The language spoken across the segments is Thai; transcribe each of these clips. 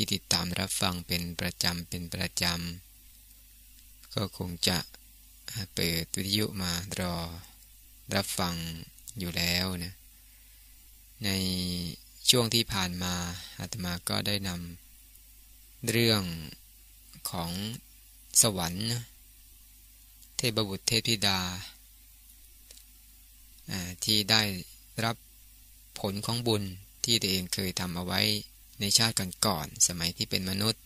ที่ติดตามรับฟังเป็นประจำเป็นประจำ ก็คงจะเปิดวิทยุมารอ รับฟังอยู่แล้วนะในช่วงที่ผ่านมาอาตมาก็ได้นำเรื่องของสวรรค์ เทพบุตรเทพธิดา ที่ได้รับผลของบุญที่ตัวเองเคยทำเอาไว้ ในชาติก่อนๆสมัยที่เป็นมนุษย์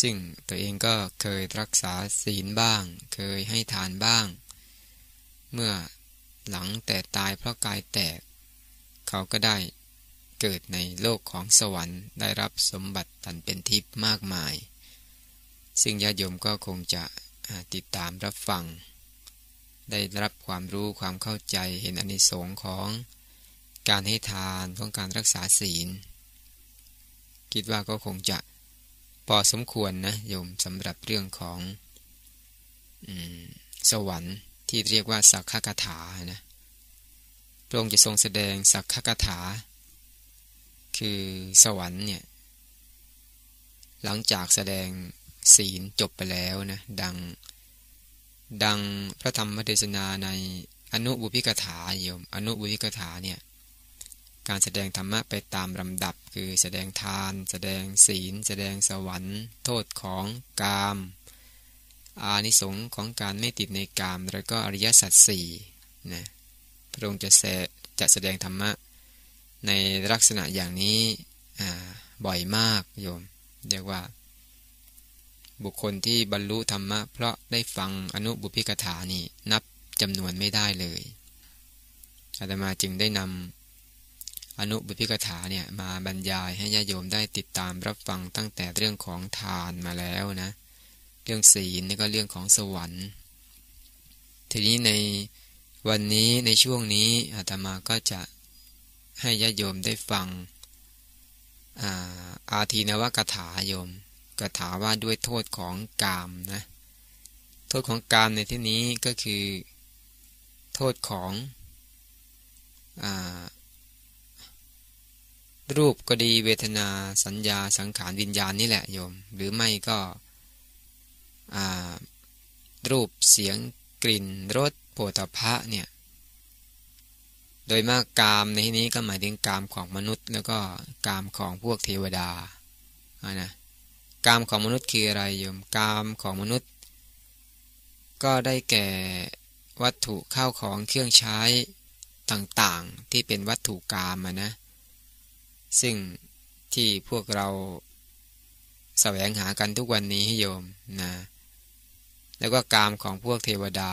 ซึ่งตัวเองก็เคยรักษาศีลบ้าง เคยให้ทานบ้าง เมื่อหลังแต่ตายเพราะกายแตก เขาก็ได้เกิดในโลกของสวรรค์ได้รับสมบัติตันเป็นทิพย์มากมาย ซึ่งญาติโยมก็คงจะติดตามรับฟัง ได้รับความรู้ความเข้าใจเห็นอนิสงค์ของการให้ทานของการรักษาศีล คิดว่าก็คงจะพอสมควรนะโยมสำหรับเรื่องของอสวรรค์ที่เรียกว่าสักขกถานะพระองค์จะทรงแสดงสักขกถา คือสวรรค์เนี่ยหลังจากแสดงศีลจบไปแล้วนะดัง ดังพระธรรมเทศนาในอนุบุพิกถาโยม อนุบุพิกถาเนี่ย การแสดงธรรมะไปตามลำดับ คือแสดงทาน แสดงศีล แสดงสวรรค์ โทษของกาม อานิสงส์ของการไม่ติดในกาม แล้วก็อริยสัจสี่นะพระองค์จะจะแสดงธรรมะ ในลักษณะอย่างนี้บ่อยมากโยม เรียกว่า บุคคลที่บรรลุธรรมะ เพราะได้ฟังอนุบุพิกถานี่นับจำนวนไม่ได้เลยอาตมาจึงได้นำ อนุบุพิกถาเนี่ยมาบรรยายให้ญาโยมได้ติดตามรับฟังตั้งแต่เรื่องของทานมาแล้วนะ เรื่องศีลนี่ก็เรื่องของสวรรค์ ทีนี้ในวันนี้ในช่วงนี้อาตมาก็จะให้ญาโยมได้ฟังอาอาทีนวกถาโยมกถาว่าด้วยโทษของกามนะ โทษของกามในที่นี้ก็คือ โทษของอ รูปก็ดีเวทนาสัญญาสังขารวิญญาณนี่แหละโยม หรือไม่ก็รูปเสียงกลิ่นรสโผฏฐะเนี่ยโดยมากกามในที่นี้ก็หมายถึงกามของมนุษย์ แล้วก็กามของพวกเทวดาอ่านะกามของมนุษย์คืออะไรโยมกามของมนุษย์ ก็ได้แก่วัตถุข้าวของเครื่องใช้ต่างๆ ที่เป็นวัตถุกามนะ ซึ่งที่พวกเราแสวงหากันทุกวันนี้ให้โยมนะแล้วก็กามของพวกเทวดา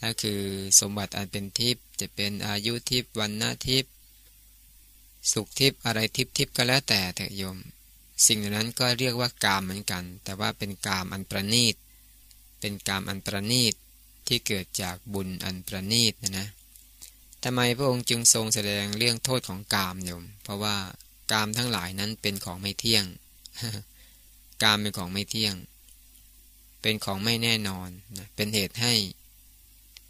นั่นคือสมบัติอันเป็นทิพย์จะเป็นอายุทิพย์วันนาทิพย์สุขทิพย์อะไรทิพย์ทิพย์ก็แล้วแต่เถอะโยม สิ่งนั้นก็เรียกว่ากามเหมือนกัน แต่ว่าเป็นกามอันประณีต เป็นกามอันประณีตที่เกิดจากบุญอันประณีตนะนะ ทำไมพระองค์จึงทรงแสดงเรื่องโทษของกามโยม เพราะว่ากามทั้งหลายนั้นเป็นของไม่เที่ยง กามเป็นของไม่เที่ยง เป็นของไม่แน่นอนนะเป็นเหตุให้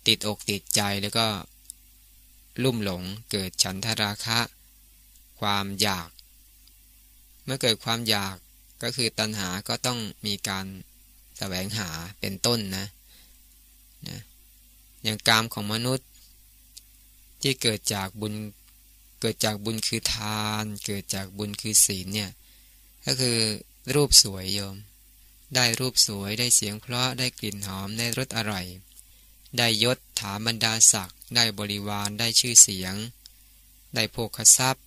ติดอกติดใจแล้วก็ ลุ่มหลงเกิดฉันทราคะ ความอยาก เมื่อเกิดความอยากก็คือตัณหาก็ต้องมีการแสวงหาเป็นต้นนะนะอย่างกามของมนุษย์ ที่เกิดจากบุญเกิดจากบุญคือทาน เกิดจากบุญคือศีลเนี่ยก็คือรูปสวยโยม ได้รูปสวยได้เสียงเพราะได้กลิ่นหอมได้รสอร่อย ได้ยศถาบรรดาศักดิ์ได้บริวารได้ชื่อเสียง ได้โภคทรัพย์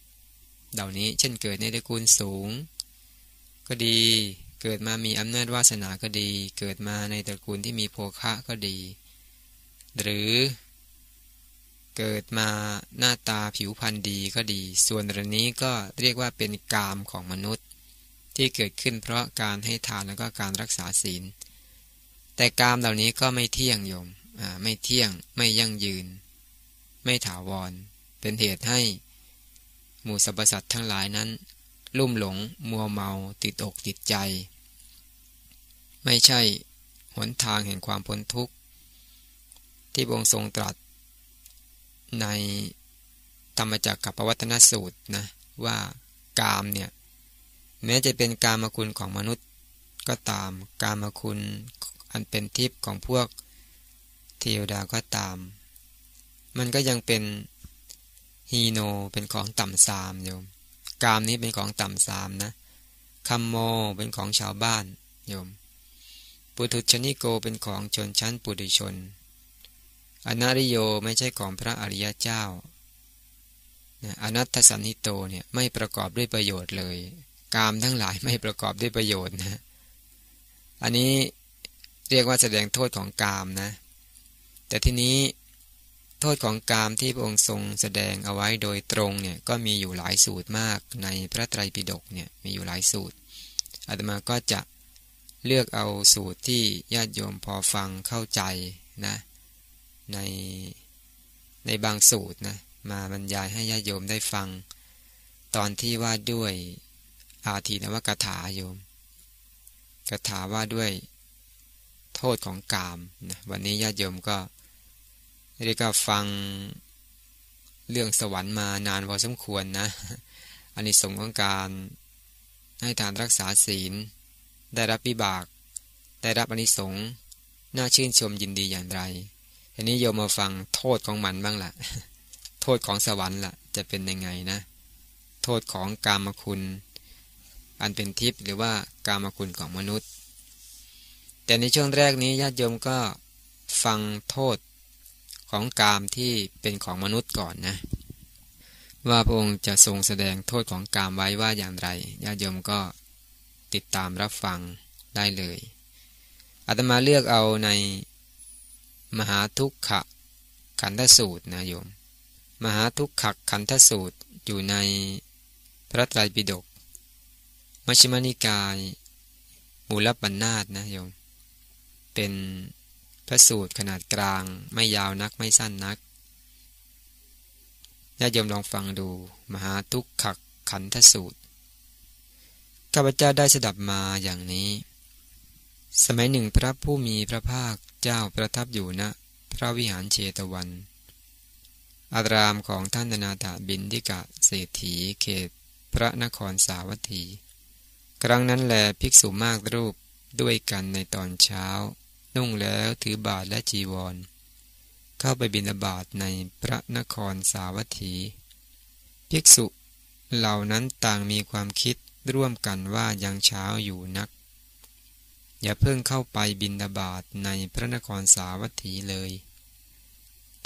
เหล่านี้เช่นเกิดในตระกูลสูง ก็ดีเกิดมามีอำนาจวาสนาก็ดี เกิดมาในตระกูลที่มีโภคะก็ดี หรือ เกิดมาหน้าตาผิวพรรณดีก็ดี ส่วนเรื่องนี้ก็เรียกว่าเป็นกามของมนุษย์ ที่เกิดขึ้นเพราะการให้ทานแล้วก็การรักษาศีล แต่กามเหล่านี้ก็ไม่เที่ยงโยมไม่เที่ยงไม่ยั่งยืน ไม่ถาวร เป็นเหตุให้ หมู่สรรพสัตว์ทั้งหลายนั้น ลุ่มหลงมัวเมาติดอกติดใจ ไม่ใช่หนทางแห่งความพ้นทุกข์ ที่องค์ทรงตรัส ในธรรมจักรกับปวัตนสูตรนะว่ากามเนี่ยแม้จะเป็นกามคุณของมนุษย์ก็ตามกามคุณอันเป็นทิพย์ของพวกเทวดาก็ตาม มันก็ยังเป็นฮีโนเป็นของต่ำสามโยม กามนี้เป็นของต่ำสามนะคัมโมเป็นของชาวบ้านโยม ปุถุชนิโกเป็นของชนชั้นปุถุชน อนาริโยไม่ใช่ของพระอริยเจ้าอนัตสันนิโตเนี่ยไม่ประกอบด้วยประโยชน์เลย กามทั้งหลายไม่ประกอบด้วยประโยชน์นะ อันนี้เรียกว่าแสดงโทษของกามนะ แต่ทีนี้โทษของกามที่พระองค์ทรงแสดงเอาไว้โดยตรงเนี่ยก็มีอยู่หลายสูตรมากในพระไตรปิฎกเนี่ยมีอยู่หลายสูตรอาตมาก็จะเลือกเอาสูตรที่ญาติโยมพอฟังเข้าใจนะ ในในบางสูตรนะมาบรรยายให้ญาติโยมได้ฟัง ตอนที่ว่าด้วยอาทีนวกถาโยมกถาว่าด้วยโทษของกามนะวันนี้ญาติโยมก็เรียกว่าฟังเรื่องสวรรค์มานานพอสมควรนะอันนี้สงของการให้ทานรักษาศีล ได้รับวิบาก ได้รับอนิสงส์น่าชื่นชมยินดีอย่างไร ทีนี้โยมมาฟังโทษของมันบ้างละ่ะ โทษของสวรรค์ละ่ะ จะเป็นยังไงนะ โทษของกามคุณ อันเป็นทิพย์หรือว่ากามคุณของมนุษย์ แต่ในช่วงแรกนี้ญาติโยมก็ฟังโทษของกามที่เป็นของมนุษย์ก่อนนะ ว่าพระองค์จะทรงแสดงโทษของกามไว้ว่าอย่างไรญาติโยมก็ติดตามรับฟังได้เลยอาตมาเลือกเอาใน มหาทุกขะขันธสูตรนะโยม มหาทุกขะขันธสูตรอยู่ในพระไตรปิฎกมัชฌิมานิกาย มูลปัญนาตนะโยม เป็นพระสูตรขนาดกลางไม่ยาวนักไม่สั้นนักญาติโยมลองฟังดู มหาทุกขขันธสูตรข้าพเจ้าได้สดับมาอย่างนี้ สมัยหนึ่งพระผู้มีพระภาค เจ้าประทับอยู่ณนะพระวิหารเชตวัน อารามของท่านนาถาบินทิกะเศรษฐีเขตพระนครสาวัตถี ครั้งนั้นแลภิกษุมากรูปด้วยกันในตอนเช้า นุ่งแล้วถือบาทและจีวร เข้าไปบินาบาตในพระนครสาวัตถี ภิกษุเหล่านั้นต่างมีความคิดร่วมกันว่ายังเช้าอยู่นัก อย่าเพิ่งเข้าไปบินดาบาตในพระนครสาวัตถีเลย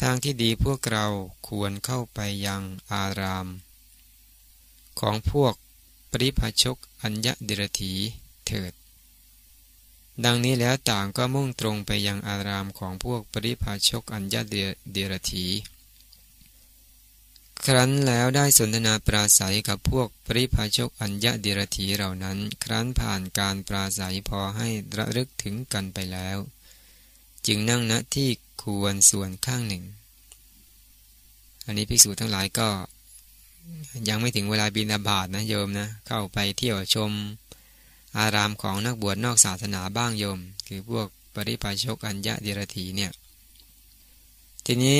ทางที่ดีพวกเราควรเข้าไปยังอาราม ของพวกปริพาชกอัญญดิรถีเถิด ดังนี้แล้วต่างก็มุ่งตรงไปยังอารามของพวกปริพาชกอัญญาเดรถี ครั้นแล้วได้สนทนาปราศัยกับพวกปริพาชกอัญญาเดรถีเหล่านั้น ครั้นผ่านการปราศัยพอให้ระลึกถึงกันไปแล้ว จึงนั่งณที่ควรส่วนข้างหนึ่ง อันนี้ภิกษุทั้งหลายก็ ยังไม่ถึงเวลาบินาบาตนะโยมนะ เข้าไปเที่ยวชม อารามของนักบวชนอกศาสนาบ้างโยม คือพวกปริพาชกอัญญะเดรถีเนี่ย ทีนี้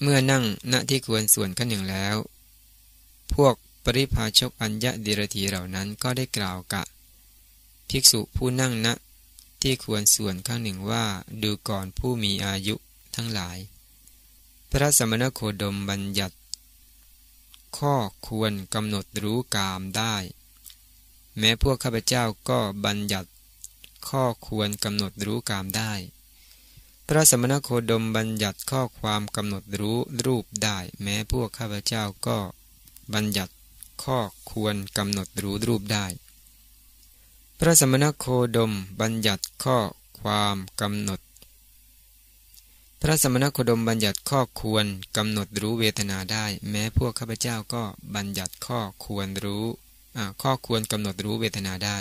เมื่อนั่งณที่ควรส่วนขั้นหนึ่งแล้ว พวกปริพาชกอัญญะเดรถีเหล่านั้นก็ได้กล่าวกะ ภิกษุผู้นั่งณที่ควรส่วนข้างหนึ่งว่าดูก่อนผู้มีอายุทั้งหลาย พระสมณโคดมบัญญัติ ข้อควรกำหนดรู้กามได้ แม้พวกข้าพเจ้าก็บัญญัติ ข้อควรกำหนดรู้กามได้ พระสมณโคดมบัญญัติข้อความกำหนดรู้รูปได้ แม้พวกข้าพเจ้าก็บัญญัติข้อควรกำหนดรู้รูปได้ พระสมณโคดมบัญญัติข้อความกำหนด พระสมณโคดมบัญญัติข้อควรกำหนดรู้เวทนาได้ แม้พวกข้าพเจ้าก็บัญญัติข้อควรรู้ข้อควรกำหนดรู้เวทนาได้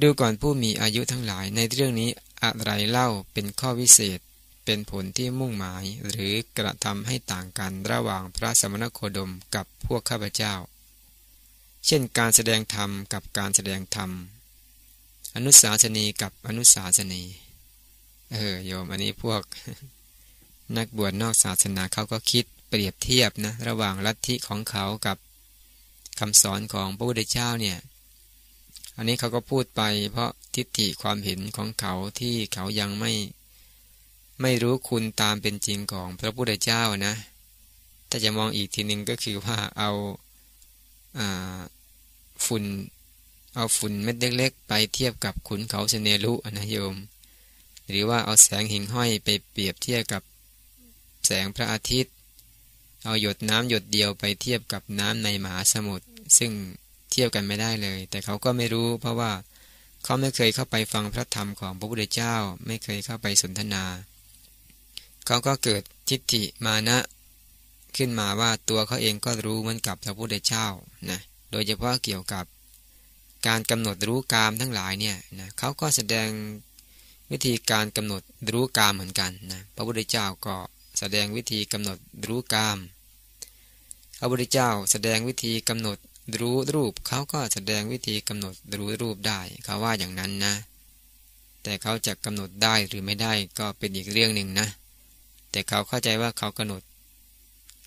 ดูก่อนผู้มีอายุทั้งหลายในเรื่องนี้ อะไรเล่าเป็นข้อวิเศษ เป็นผลที่มุ่งหมายหรือกระทำให้ต่างกันระหว่างพระสมณโคดมกับพวกข้าพเจ้า เช่นการแสดงธรรมกับการแสดงธรรม อนุสาสนีกับอนุสาสนีเออโยมอันนี้พวก นักบวชนอกศาสนาเขาก็คิดเปรียบเทียบนะระหว่างลัทธิของเขากับคำสอนของพระพุทธเจ้าเนี่ย อันนี้เขาก็พูดไป เพราะทิฏฐิความเห็นของเขาที่เขายังไม่ ไม่รู้คุณตามเป็นจริงของพระพุทธเจ้านะ ถ้าจะมองอีกทีหนึ่งก็คือว่าเอาอาฝุ่นเอาฝุ่นเม็ดเล็กๆ ไปเทียบกับขุนเขาเสเนรุนะโยม หรือว่าเอาแสงหิ่งห้อยไปเปรียบเทียบกับแสงพระอาทิตย์ เอาหยดน้ำหยดเดียวไปเทียบกับน้ำในมหาสมุทรซึ่ง เทียบกันไม่ได้เลย แต่เขาก็ไม่รู้ เพราะว่าเขาไม่เคยเข้าไปฟังพระธรรมของพระพุทธเจ้า ไม่เคยเข้าไปสนทนา เขาก็เกิดทิฏฐิมานะขึ้นมาว่าตัวเขาเองก็รู้เหมือนกับพระพุทธเจ้านะโดยเฉพาะเกี่ยวกับการกำหนดรู้กามทั้งหลายเนี่ยนะเขาก็แสดงวิธีการกำหนดรู้กามเหมือนกันนะพระพุทธเจ้าก็แสดงวิธีกำหนดรู้กาม พระพุทธเจ้าแสดงวิธีกำหนด รู้รูปเขาก็แสดงวิธีกำหนดรู้รูปได้เขาว่าอย่างนั้นนะ แต่เขาจะกำหนดได้หรือไม่ได้ก็เป็นอีกเรื่องหนึ่งนะ แต่เขาเข้าใจว่าเขากำหนด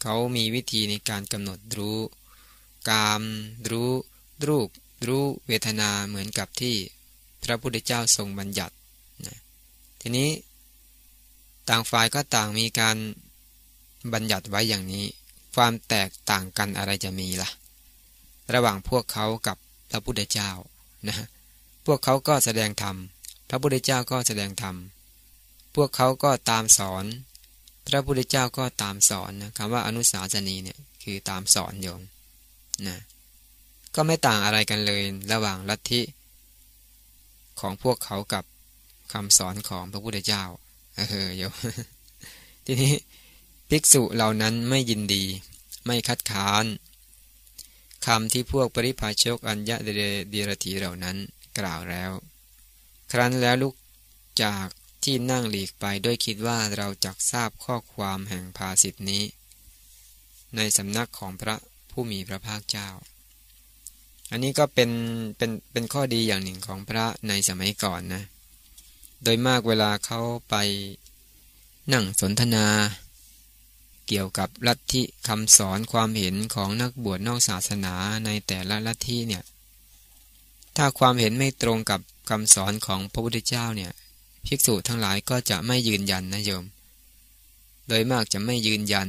เขามีวิธีในการกำหนดรู้ กามรู้ รูป รู้เวทนาเหมือนกับที่พระพุทธเจ้าทรงบัญญัตินะทีนี้ ต่างฝ่ายก็ต่างมีการบัญญัติไว้อย่างนี้ ความแตกต่างกันอะไรจะมีละ่ะ ระหว่างพวกเขากับพระพุทธเจ้านะพวกเขาก็แสดงธรรม พระพุทธเจ้าก็แสดงธรรม พวกเขาก็ตามสอน พระพุทธเจ้าก็ตามสอนนะคำว่าอนุสาสนีเนี่ยคือตามสอนโยมนะก็ไม่ต่างอะไรกันเลยระหว่างลัทธิของพวกเขากับคำสอนของพระพุทธเจ้าเออโยมทีนี้ภิกษุเหล่านั้นไม่ยินดี ไม่คัดค้าน คำที่พวกปริพาชกอัญญะเดเดดีรถีเหล่านั้นกล่าวแล้ว ครั้นแล้วลุกจากที่นั่งหลีกไปด้วยคิดว่าเราจะทราบข้อความแห่งภาสิทธินี้ ในสำนักของพระผู้มีพระภาคเจ้า อันนี้ก็เป็นเป็นเป็นข้อดีอย่างหนึ่งของพระในสมัยก่อนนะ โดยมากเวลาเขาไปนั่งสนทนา เกี่ยวกับลัทธิคำสอนความเห็นของนักบวชนอกศาสนาในแต่ละลัทธิเนี่ย ถ้าความเห็นไม่ตรงกับคำสอนของพระพุทธเจ้าเนี่ยภิกษุทั้งหลายก็จะไม่ยืนยันนะโยม โดยมากจะไม่ยืนยัน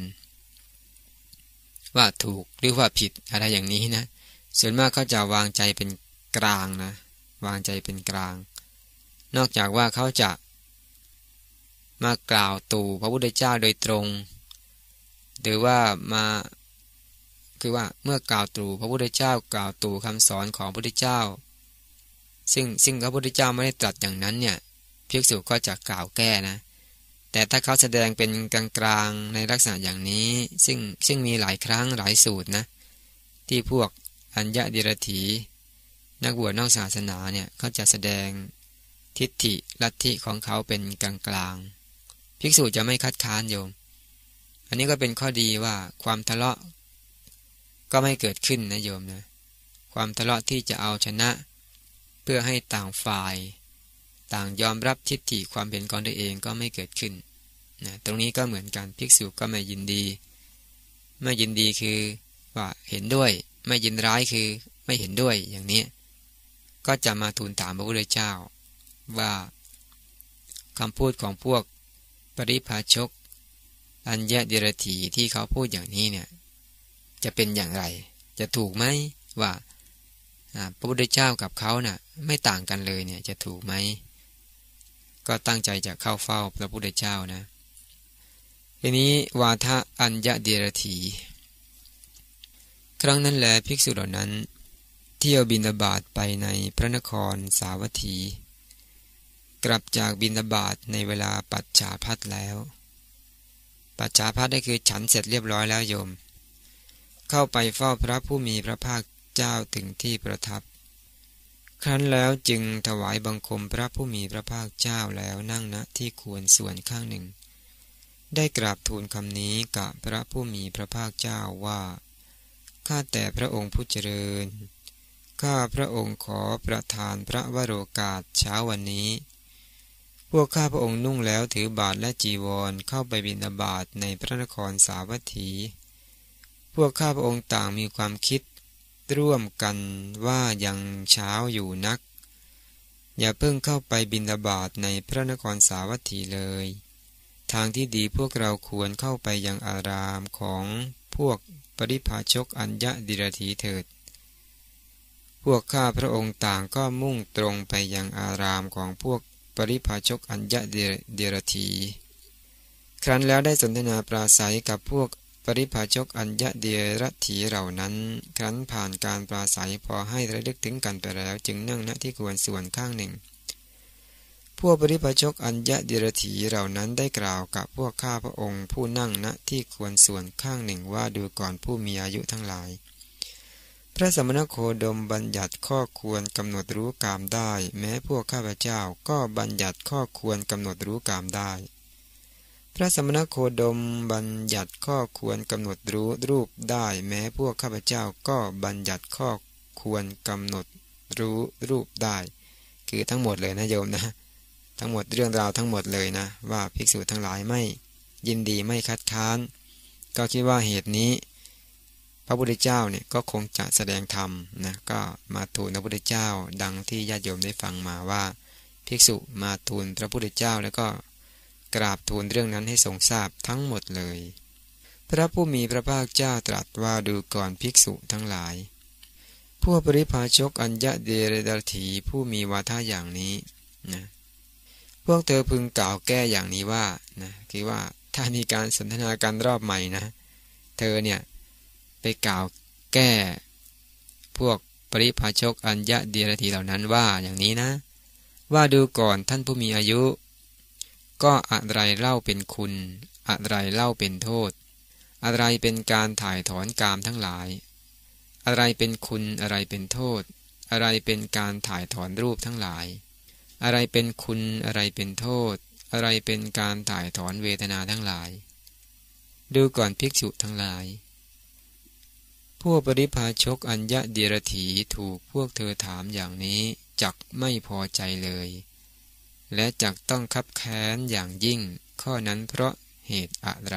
ว่าถูกหรือว่าผิดอะไรอย่างนี้นะ ส่วนมากเขาจะวางใจเป็นกลางนะ วางใจเป็นกลาง นอกจากว่าเขาจะมากล่าวตู่พระพุทธเจ้าโดยตรง หรือว่ามาคือว่าเมื่อกล่าวตู่พระพุทธเจ้ากล่าวตู่คำสอนของพระพุทธเจ้า ซึ่งซึ่งพระพุทธเจ้าไม่ได้ตรัสอย่างนั้นเนี่ยภิกษุก็จะกล่าวแก้นะ แต่ถ้าเขาแสดงเป็นกลางๆในลักษณะอย่างนี้ ซึ่งซึ่งมีหลายครั้งหลายสูตรนะ ที่พวกอัญญะดิรถีนักบวชนอกศาสนาเนี่ยเขาจะแสดงทิฏฐิลัทธิของเขาเป็นกลางๆภิกษุจะไม่คัดค้านโยม อันนี้ก็เป็นข้อดีว่าความทะเลาะ ก็ไม่เกิดขึ้นนะโยมนะความทะเลาะที่จะเอาชนะ เพื่อให้ต่างฝ่าย ต่างยอมรับทิฏฐิความเป็นของตัวเองก็ไม่เกิดขึ้นนะตรงนี้ก็เหมือนกันภิกษุก็ไม่ยินดีไม่ยินดีคือว่าเห็นด้วย ไม่ยินร้ายคือไม่เห็นด้วยอย่างนี้ ก็จะมาทูลถามพระพุทธเจ้า ว่าคำพูดของพวกปริพาชก อัญญะเดรถีที่เขาพูดอย่างนี้เนี่ยจะเป็นอย่างไร จะถูกไหมว่าพระพุทธเจ้ากับเขานะ่ะไม่ต่างกันเลยเนี่ยจะถูกไหม ก็ตั้งใจจะเข้าเฝ้าพระพุทธเจ้านะทีนี้วาทะอัญญะเดรถีครั้งนั้นแลภิกษุเหล่านั้น เที่ยวบินาบาตไปในพระนครสาวัตถี กลับจากบินาบาตในเวลาปัจฉาพัดแล้ว ปัจฉาพัดได้คือฉันเสร็จเรียบร้อยแล้วโยม เข้าไปเฝ้าพระผู้มีพระภาคเจ้าถึงที่ประทับ ครั้นแล้วจึงถวายบังคมพระผู้มีพระภาคเจ้าแล้วนั่งณที่ควรส่วนข้างหนึ่ง ได้กราบทูลคำนี้กับพระผู้มีพระภาคเจ้าว่าข้าแต่พระองค์ผู้เจริญข้าพระองค์ขอประทานพระวโรกาสเช้าวันนี้ พวกข้าพระองค์นุ่งแล้วถือบาทและจีวรเข้าไปบิณฑบาตในพระนครสาวัตถี พวกข้าพระองค์ต่างมีความคิดร่วมกันว่ายังเช้าอยู่นัก อย่าเพิ่งเข้าไปบินดาบาตในพระนครสาวัตถีเลย ทางที่ดีพวกเราควรเข้าไปยังอารามของพวกปริพาชกอัญญะดิรถีเถิด พวกข้าพระองค์ต่างก็มุ่งตรงไปยังอารามของพวก ปริพาชกอัญญะเดรถีครั้นแล้วได้สนทนาปราศัยกับพวกปริภาชกอัญญะเดียรถีเหล่านั้น ครั้นผ่านการปราศัยพอให้ระลึกถึงกันไปแล้ว จึงนั่งณที่ควรส่วนข้างหนึ่ง พวกปริภาชกอัญญะเดียรถีเหล่านั้นได้กล่าวกับพวกข้าพระองค์ ผู้นั่งณที่ควรส่วนข้างหนึ่งว่าดูก่อนผู้มีอายุทั้งหลาย พระสมณโคดมบัญญัติข้อควรกำหนดรู้กามได้ แม้พวกข้าพเจ้าก็บัญญัติข้อควรกำหนดรู้กามได้ พระสมณโคดมบัญญัติข้อควรกำหนดรู้รูปได้ แม้พวกข้าพเจ้าก็บัญญัติข้อควรกำหนดรู้รูปได้ คือทั้งหมดเลยนะโยมนะ ทั้งหมดเรื่องราวทั้งหมดเลยนะ ว่าภิกษุทั้งหลายไม่ ยินดีไม่คัดค้าน ก็คิดว่าเหตุนี้ ระพุทธเจ้าเนี่ยก็คงจะแสดงธรรมนะก็มาทูลพระพุทธเจ้า ดังที่ญาติโยมได้ฟังมาว่า ภิกษุมาทูลพระพุทธเจ้าแล้วก็กราบทูลเรื่องนั้นให้ทรงทราบทั้งหมดเลย พระผู้มีพระภาคเจ้าตรัสว่าดูก่อนภิกษุทั้งหลายพวกปริพาชกอัญญะเดรดถีผู้มีวาทะอย่างนี้นะพวกเธอพึงกล่าวแก้อย่างนี้ว่านะคือว่าถ้ามีการสนทนาการรอบใหม่นะ เธอเนี่ย ไปกล่าวแก้ พวกปริพาชกอัญญะเดรถีเหล่านั้นว่าอย่างนี้นะ ว่าดูก่อนท่านผู้มีอายุ ก็อะไรเล่าเป็นคุณ อะไรเล่าเป็นโทษ อะไรเป็นการถ่ายถอนกามทั้งหลาย อะไรเป็นคุณอะไรเป็นโทษ อะไรเป็นการถ่ายถอนรูปทั้งหลาย อะไรเป็นคุณอะไรเป็นโทษ อะไรเป็นการถ่ายถอนเวทนาทั้งหลาย ดูก่อนภิกษุทั้งหลาย พวกปริพาชกอัญญะเดียรถีถูกพวกเธอถามอย่างนี้จักไม่พอใจเลย และจักต้องคับแค้นอย่างยิ่ง ข้อนั้นเพราะเหตุอะไร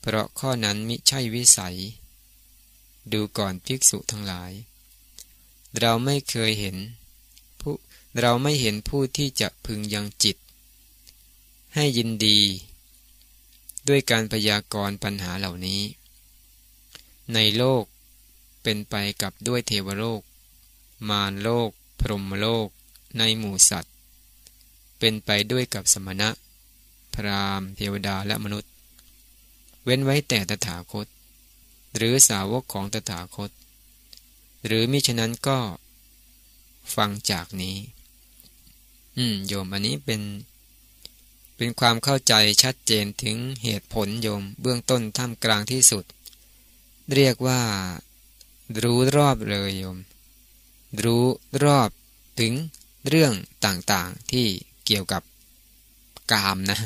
เพราะข้อนั้นมิใช่วิสัย ดูก่อนภิกษุทั้งหลาย เราไม่เคยเห็นผู้เราไม่เห็นผู้ที่จะพึงยังจิต ให้ยินดี ด้วยการพยากรณ์ปัญหาเหล่านี้ ในโลก เป็นไปกับด้วยเทวโลก มารโลก พรหมโลก ในหมู่สัตว์ เป็นไปด้วยกับสมณะ พราหมณ์ เทวดาและมนุษย์ เว้นไว้แต่ตถาคต หรือสาวกของตถาคต หรือมิฉะนั้นก็ฟังจากนี้ อืม โยมอันนี้เป็น เป็นความเข้าใจชัดเจนถึงเหตุผลโยม เบื้องต้นท่ามกลางที่สุด เรียกว่า รู้รอบเลยโยม รู้รอบถึงเรื่องต่างๆที่เกี่ยวกับกามนะ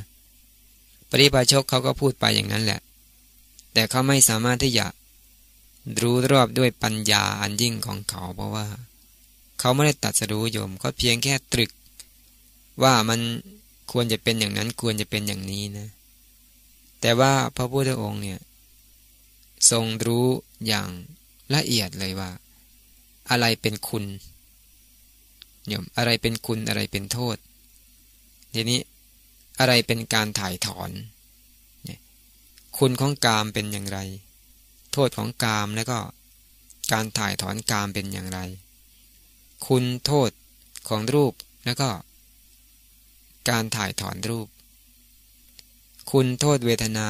ปริพาชกเขาก็พูดไปอย่างนั้นแหละ แต่เขาไม่สามารถที่จะรู้รอบด้วยปัญญาอันยิ่งของเขา เพราะว่า เขาไม่ได้ตัดสรู้โยมเขาเพียงแค่ตรึก ว่ามันควรจะเป็นอย่างนั้นควรจะเป็นอย่างนี้นะ แต่ว่าพระพุทธองค์เนี่ย ทรงรู้อย่างละเอียดเลยว่า อะไรเป็นคุณโยมอะไรเป็นคุณอะไรเป็นโทษ ทีนี้อะไรเป็นการถ่ายถอน คุณของกามเป็นอย่างไร โทษของกามแล้วก็การถ่ายถอนกามเป็นอย่างไร คุณโทษของรูปแล้วก็ การถ่ายถอนรูป คุณโทษเวทนา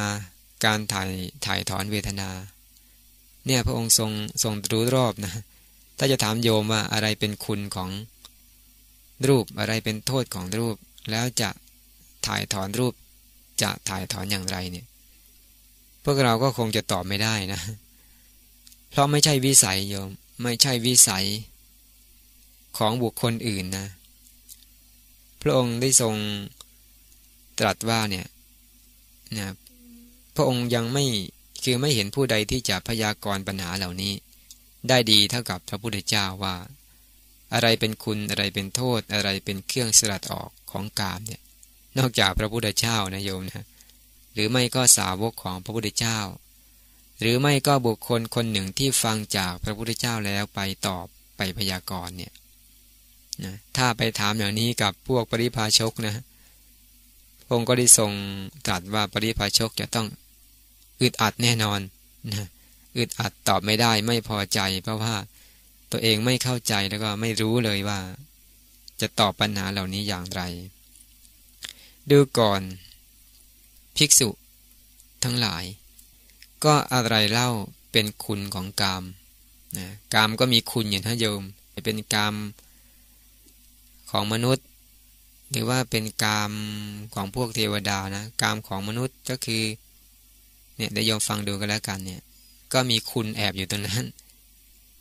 การถ่ายถ่ายถอนเวทนา เนี่ยพระองค์ทรงทรงรู้รอบนะ ถ้าจะถามโยมว่าอะไรเป็นคุณของรูปอะไรเป็นโทษของรูป แล้วจะถ่ายถอนรูป จะถ่ายถอนอย่างไรเนี่ย พวกเราก็คงจะตอบไม่ได้นะ เพราะไม่ใช่วิสัยโยม ไม่ใช่วิสัยของบุคคลอื่นนะ พระองค์ได้ทรงตรัสว่าเนี่ยนะ พระองค์ยังไม่คือไม่เห็นผู้ใดที่จะพยากรณ์ปัญหาเหล่านี้ ได้ดีเท่ากับพระพุทธเจ้าว่า อะไรเป็นคุณอะไรเป็นโทษอะไรเป็นเครื่องสลัดออกของกามเนี่ยนอกจากพระพุทธเจ้านะโยมนะหรือไม่ก็สาวกของพระพุทธเจ้า หรือไม่ก็บุคคลคนหนึ่งที่ฟังจากพระพุทธเจ้าแล้วไปตอบไปพยากรณ์เนี่ยนะถ้าไปถามอย่างนี้กับพวกปริพาชกนะพระองค์ก็ได้ทรงตรัสว่าปริพาชกจะต้อง อึดอัดแน่นอนนะอึดอัดตอบไม่ได้ไม่พอใจ เพราะว่าตัวเองไม่เข้าใจแล้วก็ไม่รู้เลยว่า จะตอบปัญหาเหล่านี้อย่างไร ดูก่อน ภิกษุ ทั้งหลาย ก็อะไรเล่าเป็นคุณของกามนะกามก็มีคุณอย่างท่านโยม เป็นกามของมนุษย์ หรือว่าเป็นกามของพวกเทวดานะกามของมนุษย์ก็คือ เนี่ยได้ยอมฟังดูกันแล้วกันเนี่ย ก็มีคุณแอบอยู่ตรงนั้น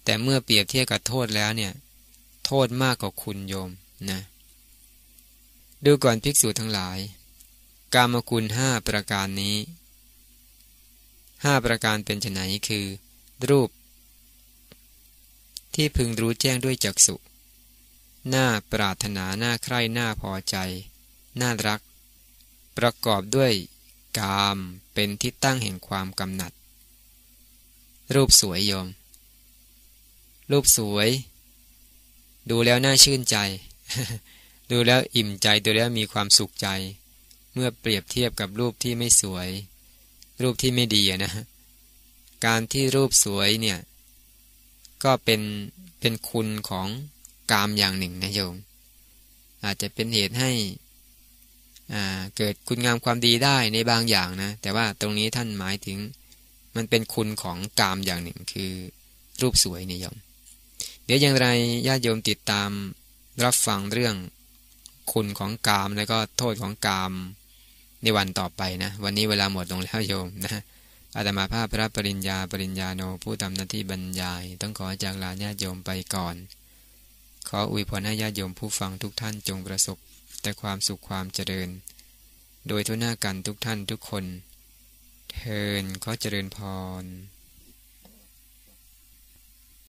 แต่เมื่อเปรียบเทียบกับโทษแล้วเนี่ย โทษมากกว่าคุณโยมนะ ดูก่อนภิกษุทั้งหลาย กามคุณห้าประการนี้ห้าประการเป็นไนคือ รูป ที่พึงรู้แจ้งด้วยจักษุหน่าปรารถนาหน่าใคร่หน่าพอใจ น่ารัก ประกอบด้วย กามเป็นที่ตั้งแห่งความกำหนัด รูปสวยโยม รูปสวย ดูแล้วน่าชื่นใจ ดูแล้วอิ่มใจดูแล้วมีความสุขใจ เมื่อเปรียบเทียบกับรูปที่ไม่สวย รูปที่ไม่ดีนะ การที่รูปสวยเนี่ย ก็เป็นเป็นคุณของกามอย่างหนึ่งนะโยม อาจจะเป็นเหตุให้ เกิดคุณงามความดีได้ในบางอย่างนะ แต่ว่าตรงนี้ท่านหมายถึงมันเป็นคุณของกามอย่างหนึ่งคือรูปสวยนี่ยโยม เดี๋ยวอย่างไรญาติโยมติดตามรับฟังเรื่องคุณของกามแล้วก็โทษของกามในวันต่อไปนะ วันนี้เวลาหมดลงแล้วโยมนะอาตมาภาพพระปริญญาปริญญาโนผู้ทำหน้าที่บรรยาย ต้องขอจากลาญาติโยมไปก่อน ขออวยพรให้ญาติโยมผู้ฟังทุกท่านจงประสบ แต่ความสุขความเจริญ โดยทุกหน้ากันทุกท่านทุกคน เทินขอเจริญพร